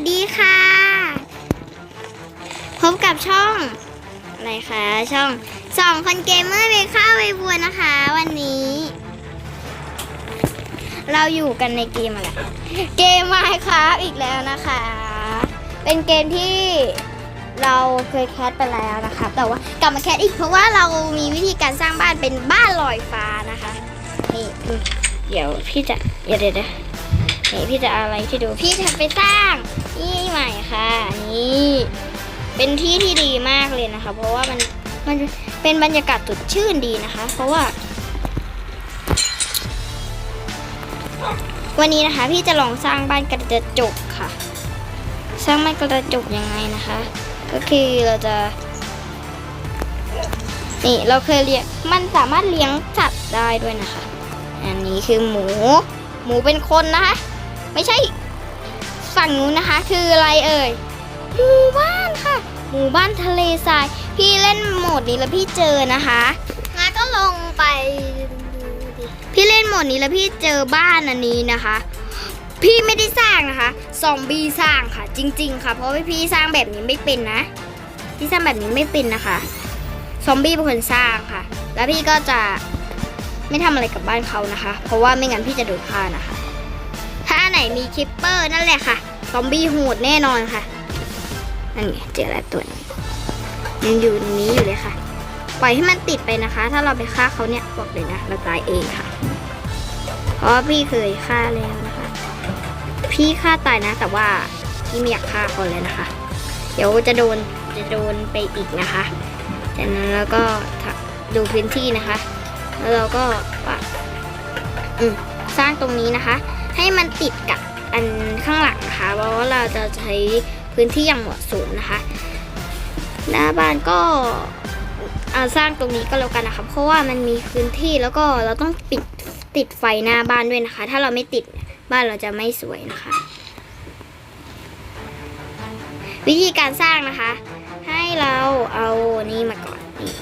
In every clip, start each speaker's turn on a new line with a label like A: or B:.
A: สดีค่ะ พบกับช่อง อะไรคะ ช่องสองคนเกมเมอร์เบข้าวเวบัวนะคะ วันนี้ เราอยู่กันในเกมอะไร เกมไมค์ครับอีกแล้วนะคะ เป็นเกมที่เราเคยแคสไปแล้วนะคะ แต่ว่ากลับมาแคสอีกเพราะว่าเรามีวิธีการสร้างบ้านเป็นบ้านลอยฟ้านะคะ นี่ เดี๋ยวพี่จะเดี๋ยวเดี๋ยว นี่พี่จะอะไรที่ดูพี่จะไปสร้างนี่ใหม่ค่ะนี่เป็นที่ที่ดีมากเลยนะคะ เพราะว่ามันมันเป็นบรรยากาศสดชื่นดีนะคะ เพราะว่า วันนี้นะคะ พี่จะลองสร้างบ้านกระจกค่ะ สร้างบ้านกระจกยังไงนะคะ ก็คือเราจะนี่เราเคยเลี้ยงมันสามารถเลี้ยงสัตว์ได้ด้วยนะคะ อันนี้คือหมู หมูเป็นคนนะคะ ไม่ใช่ ฝั่งนู้นนะคะ คืออะไรเอ่ยหมู่บ้านค่ะ หมู่บ้านทะเลทราย พี่เล่นโหมดนี้แล้วพี่เจอนะคะงั้นก็ลงไปดูดิพี่เล่นโหมดนี้แล้วพี่เจอบ้านอันนี้นะคะ พี่ไม่ได้สร้างนะคะซอมบี้สร้างค่ะ จริง ๆ ค่ะ เพราะว่าพี่สร้างแบบนี้ไม่เป็นนะ พี่สร้างแบบนี้ไม่เป็นนะคะซอมบี้เป็นคนสร้างค่ะ แล้วพี่ก็จะไม่ทำอะไรกับบ้านเขานะคะ เพราะว่าไม่งั้นพี่จะโดนฆ่านะคะ มีคิปเปอร์นั่นแหละค่ะ ซอมบี้โหดแน่นอนค่ะ นั่นไงเจอแล้วตัวนี้ยังอยู่ในนี้อยู่เลยค่ะ ปล่อยให้มันติดไปนะคะ ถ้าเราไปฆ่าเขาเนี่ยบอกเลยนะเราตายเองค่ะ เพราะพี่เคยฆ่าแล้วนะคะ พี่ฆ่าตายนะ แต่ว่าพี่ไม่อยากฆ่าคนเลยนะคะ เดี๋ยวจะโดนจะโดนไปอีกนะคะจากนั้นแล้วก็ดูพื้นที่นะคะ แล้วเราก็ปะสร้างตรงนี้นะคะ ให้มัน ติดกับอันข้างหลังนะคะเพราะว่าเราจะใช้พื้นที่อย่างเหมาะสมนะคะ หน้าบ้านก็เอาสร้างตรงนี้ก็แล้วกันนะคะเพราะว่ามันมีพื้นที่แล้วก็เราต้องปิดติดไฟหน้าบ้านด้วยนะคะ ถ้าเราไม่ติดบ้านเราจะไม่สวยนะคะ วิธีการสร้างนะคะ ให้เราเอานี่มาก่อนนี่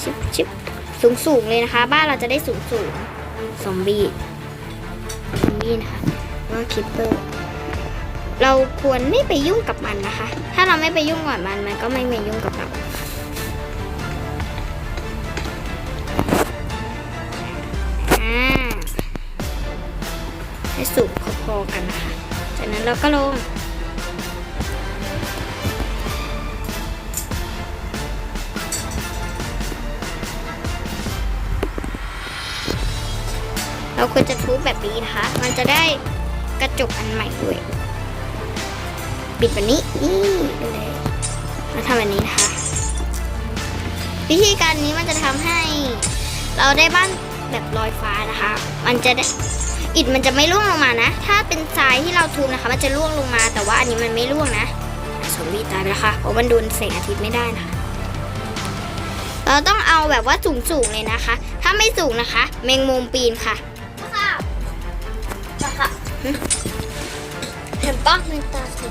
A: ชิบชิบสูงสูงเลยนะคะ บ้านเราจะได้สูงสูงๆซอมบี้ี้นะคะว่าคิปเปอร์ เราควรไม่ไปยุ่งกับมันนะคะ ถ้าเราไม่ไปยุ่งกับมันมันก็ไม่มายุ่งกับเราให้สูงพอๆกันนะคะ จากนั้นเราก็ลง เราควรจะทุบแบบนี้นะคะ มันจะได้กระจกอันใหม่ด้วยปิดแบบนี้ นี่ดูเลยมาทำแบบนี้นะคะ วิธีการนี้มันจะทำให้ เราได้บ้านแบบลอยฟ้านะคะ มันจะได้อิฐมันจะไม่ร่วงลงมานะ ถ้าเป็นทรายที่เราทุบนะคะ มันจะร่วงลงมา แต่ว่าอันนี้มันไม่ร่วงนะสมบีตายไปแล้วค่ะ เพราะมันโดนแสงอาทิตย์ไม่ได้นะคะ เราต้องเอาแบบว่าสูงๆเลยนะคะ ถ้าไม่สูงนะคะ แมงมุมปีนค่ะ
B: เห็นปะในตาสิ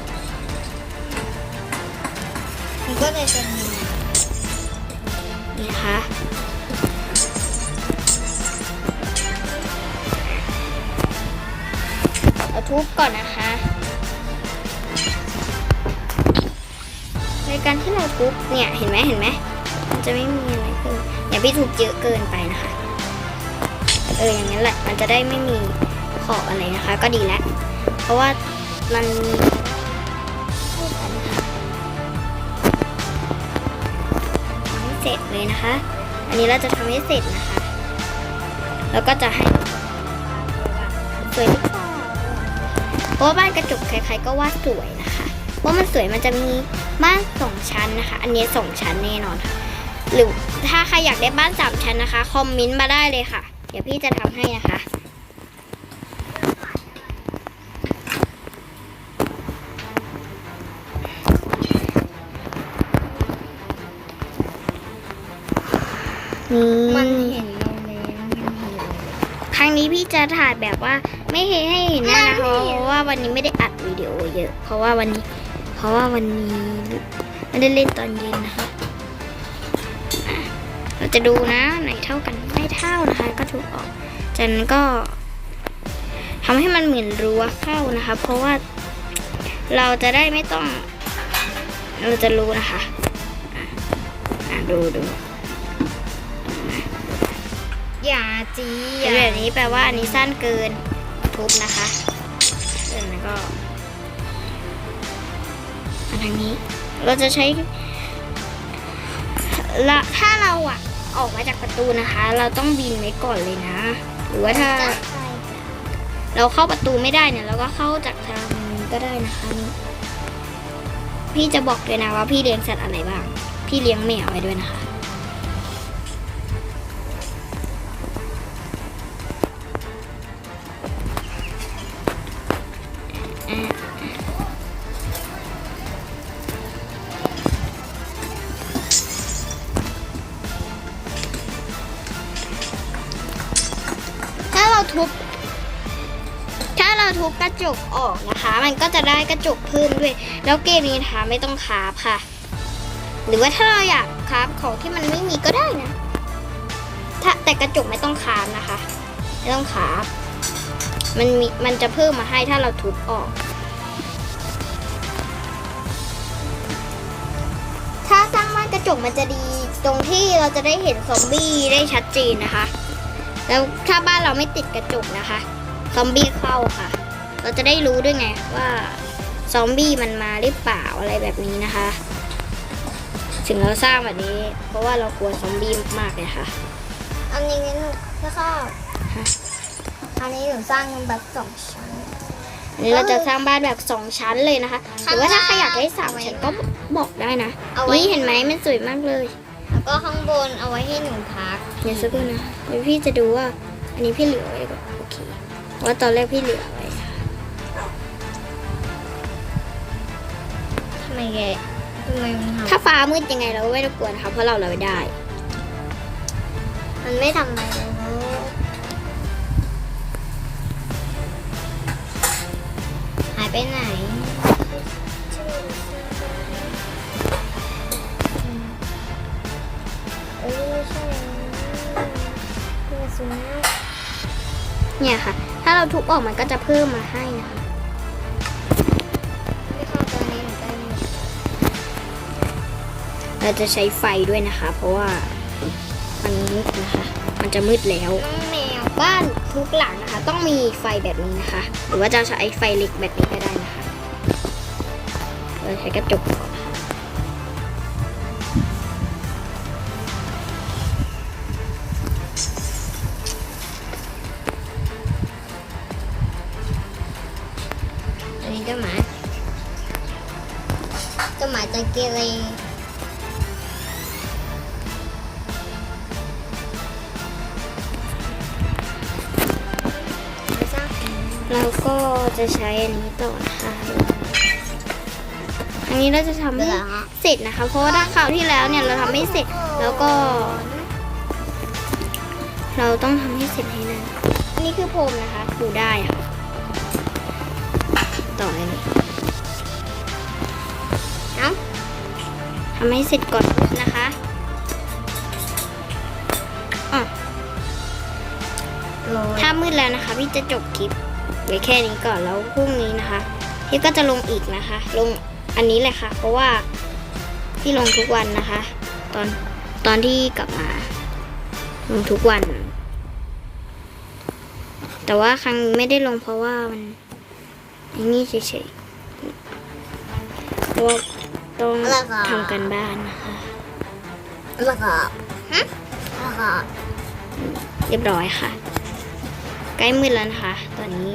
B: มันก็เลยเป็นอย่างนี้
A: นี่นะคะเอาทุบก่อนนะคะ ในการที่เราทุบเนี่ยเห็นไหมเห็นไหมมันจะไม่มีอะไรเกินอย่าพี่ทุบเยอะเกินไปนะคะ เอออย่างนั้นแหละมันจะได้ไม่มี ขอบอะไรนะคะ ก็ดีแล้วเพราะว่ามันทำให้เสร็จเลยนะคะ อันนี้เราจะทำให้เสร็จนะคะ แล้วก็จะให้สวยหรือเปล่าเพราะว่าบ้านกระจกใครๆก็ว่าสวยนะคะ เพราะมันสวยมันจะมีบ้านสองชั้นนะคะ อันนี้สองชั้นแน่นอนค่ะหรือถ้าใครอยากได้บ้านสามชั้นนะคะ คอมเมนต์มาได้เลยค่ะ เดี๋ยวพี่จะทำให้นะคะ จะถ่ายแบบว่าไม่ให้ให้เห็นมานะคะเพราะว่าวันนี้ไม่ได้อัดวิดีโอเยอะ เพราะว่าวันนี้ เพราะว่าวันนี้ไม่ได้เล่นตอนเย็นนะคะเราจะดูนะไหนเท่ากันไม่เท่านะคะ ก็ถูกออกจากนั้นก็ทำให้มันเหมือนรั้วเข้านะคะ เพราะว่าเราจะได้ไม่ต้อง เราจะรู้นะคะะอะดูดู
B: อย่าจี
A: เป็นแบบนี้แปลว่าอันนี้สั้นเกินทุบนะคะเดินแล้วก็อันทางนี้เราจะใช้ละถ้าเราอะออกมาจากประตูนะคะ เราต้องบินไว้ก่อนเลยนะ หรือว่าถ้า เราเข้าประตูไม่ได้เนี่ย เราก็เข้าจากทางนี้ก็ได้นะคะนี่พี่จะบอกเลยนะว่าพี่เลี้ยงสัตว์อะไรบ้าง พี่เลี้ยงแมวไว้ด้วยนะคะ เราทุบ ถ้าเราทุบกระจกออกนะคะ มันก็จะได้กระจกเพิ่มด้วย แล้วเกมนี้นะคะไม่ต้องคาฟค่ะ หรือว่าถ้าเราอยากคาฟของที่มันไม่มีก็ได้นะ ถ้าแต่กระจกไม่ต้องคาฟนะคะ ไม่ต้องคาฟมันมีมันจะเพิ่มมาให้ถ้าเราทุบออก ถ้าสร้างบ้านกระจกมันจะดีตรงที่เราจะได้เห็นซอมบี้ได้ชัดเจนนะคะ แล้วถ้าบ้านเราไม่ติดกระจกนะคะ ซอมบี้เข้าค่ะ เราจะได้รู้ด้วยไงว่าซอมบี้มันมาหรือเปล่าอะไรแบบนี้นะคะ ถึงเราสร้างแบบนี้ เพราะว่าเรากลัวซอมบี้มากๆเลยค่ะ
B: อันนี้หนูก็ชอบ
A: ฮะ
B: อันนี้หนูสร้างแบบสองชั้น
A: อันนี้เราจะสร้างบ้านแบบสองชั้นเลยนะคะห
B: ข้าง
A: รือว่าถ้า
B: ล่าง
A: ใครอยากได้สาม
B: เอาไว้
A: ชั้นก็บอกได้นะ
B: เอาไว้
A: นี่เห็นไหมมันสวยมากเลย
B: แล้วก็ข้างบนเอาไว้ให้หนูพัก
A: เดี๋ยวสักครู่นะเดี๋ยวพี่จะดูว่า อันนี้พี่เหลือไว้ก่อนโอเคเพราะว่าตอนแรกพี่เหลือไว้ค่ะ
B: ทำไมแกทำไมมันท
A: ถ้าฟ้ามืดยังไงเราก็ไม่ต้องกลัวนะคะเพราะเราเราไว้ได้ำ
B: มันไม่ทำอะไรเลยนะหายไปไหน เอ้ยไม่ใช่นี่สุนัข
A: เนี่ยค่ะ ถ้าเราทุบออกมันก็จะเพิ่มมาให้นะคะ
B: ไม่เข้าตัวนี้หนูได้ไหม
A: เราจะใช้ไฟด้วยนะคะ เพราะว่ามันมืดนะคะ มันจะมืดแล้ว
B: น้องแมว
A: บ้านทุกหลังนะคะ ต้องมีไฟแบบนี้นะคะ หรือว่าจะใช้ไฟเล็กแบบนี้ก็ได้นะคะ เราใช้กระจกก่อนนะคะ
B: อัน เจ้าหมาใจเกเรไม่ทราบ
A: เราก็จะใช้อันนี้ต่อนะคะอันนี้เราจะทำ
B: เบื่
A: ให้
B: อฮะ
A: เสร็จนะคะ เพราะว่าถ้าคราวที่แล้วเนี่ยเราทำไม่เสร็จ แล้วก็ เราต้องทำให้เสร็จให้ได้อันนี้คือโพรมนะคะ ดูได้ค่ะ ทำให้เสร็จก่อนนะคะอะ
B: โรย
A: ถ้ามืดแล้วนะคะ พี่จะจบคลิปไว้แค่นี้ก่อนแล้วพรุ่งนี้นะคะ พี่ก็จะลงอีกนะคะ ลงอันนี้เลยค่ะ เพราะว่าพี่ลงทุกวันนะคะ ตอนตอนที่กลับมา ลงทุกวัน แต่ว่าครั้งนี้ไม่ได้ลงเพราะว่ามันไอ้นี่เฉยๆเพราะว่า ต้องทำกันบ้านนะคะ
B: แล้วก็ฮะแล้วก็
A: เรียบร้อยค่ะ ใกล้มืดแล้วนะคะ ตอนนี้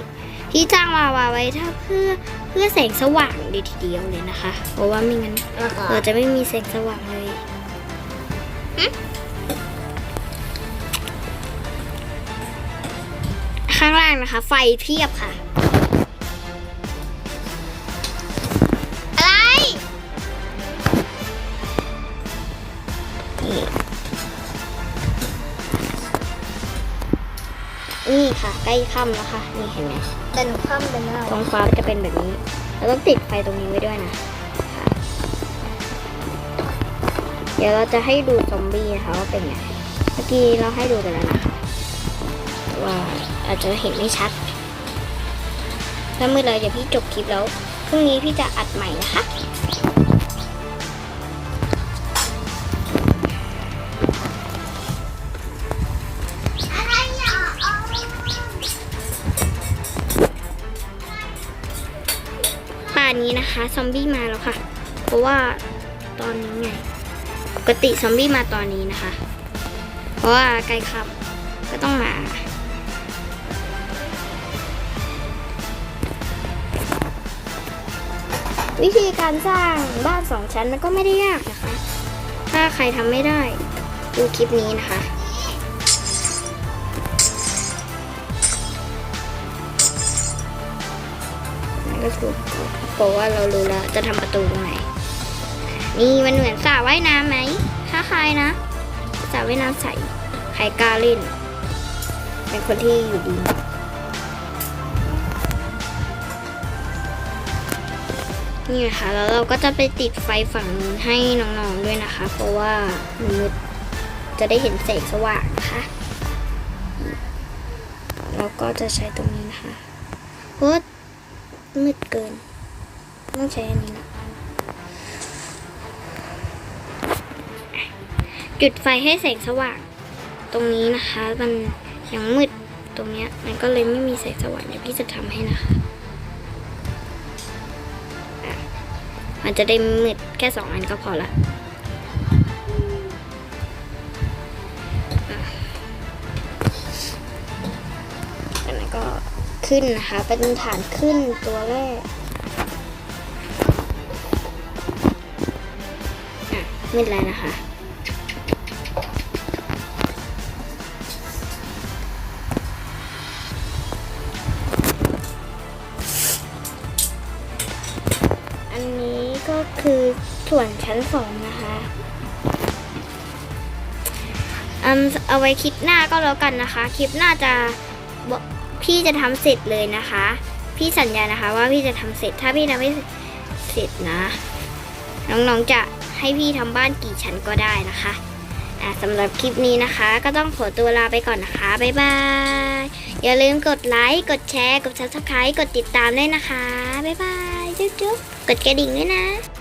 A: ที่จ้างวาวาไว้ถ้าเพื่อเพื่อแสงสว่างดีทีเดียวเลยนะคะ เพราะว่าไม่งั้น
B: แล้วก็
A: เราจะไม่มีแสงสว่างเลยข้างล่างนะคะ ไฟเพียบค่ะ ใกล้ค่ำแล้วค่ะนี่เห็นไหม
B: แต่หนูข้ามไปแล้ว
A: ท้องฟ้าจะเป็นแบบนี้ เราต้องติดไฟตรงนี้ไว้ด้วยนะค่ะเดี๋ยวเราจะให้ดูซอมบี้นะคะว่าเป็นไง เมื่อกี้เราให้ดูกันแล้วนะคะแต่ว่าอาจจะเห็นไม่ชัด ถ้ามืดเลยเดี๋ยวพี่จบคลิปแล้วพรุ่งนี้พี่จะอัดใหม่นะคะานนี้นะคะ ซอมบี้มาแล้วค่ะ เพราะว่าตอนนี้ไง ปกติซอมบี้มาตอนนี้นะคะ เพราะว่าใกล้ค่ำก็ต้องมา วิธีการสร้างบ้านสองชั้นมันก็ไม่ได้ยากนะคะ ถ้าใครทำไม่ได้ ดูคลิปนี้นะคะ ก็คือเพราะว่าเรารู้แล้วจะทำประตูตรงไหน นี่มันเหมือนสระว่ายน้ำไหมถ้าใครนะสระว่ายน้ำใสใครกล้าเล่น เป็นคนที่อยู่ดีนี่นะคะแล้วเราก็จะไปติดไฟฝั่งนู้นให้น้องๆด้วยนะคะ เพราะว่ามืดจะได้เห็นแสงสว่างนะคะแล้วก็จะใช้ตรงนี้นะคะเพราะ มืดเกิน ต้องใช้อันนี้ละจุดไฟให้แสงสว่าง ตรงนี้นะคะ มันยังมืดตรงเนี้ย มันก็เลยไม่มีแสงสว่างเดี๋ยวพี่จะทำให้นะคะ มันจะได้มืดแค่สองอันก็พอละ ขึ้นนะคะ เป็นฐานขึ้นตัวแรกอะมืดแล้วนะคะ อันนี้ก็คือส่วนชั้นสองนะคะเอาไว้คลิปหน้าก็แล้วกันนะคะ คลิปหน้าจะ พี่จะทำเสร็จเลยนะคะ พี่สัญญานะคะว่าพี่จะทำเสร็จถ้าพี่ทำไม่เสร็จนะ น้องๆจะให้พี่ทำบ้านกี่ชั้นก็ได้นะคะอะสำหรับคลิปนี้นะคะ ก็ต้องขอตัวลาไปก่อนนะคะ บ๊ายบาย อย่าลืมกดไลค์ กดแชร์ กด subscribe กดติดตามด้วยนะคะ บ๊ายบาย จุ๊บๆ กดกระดิ่งด้วยนะ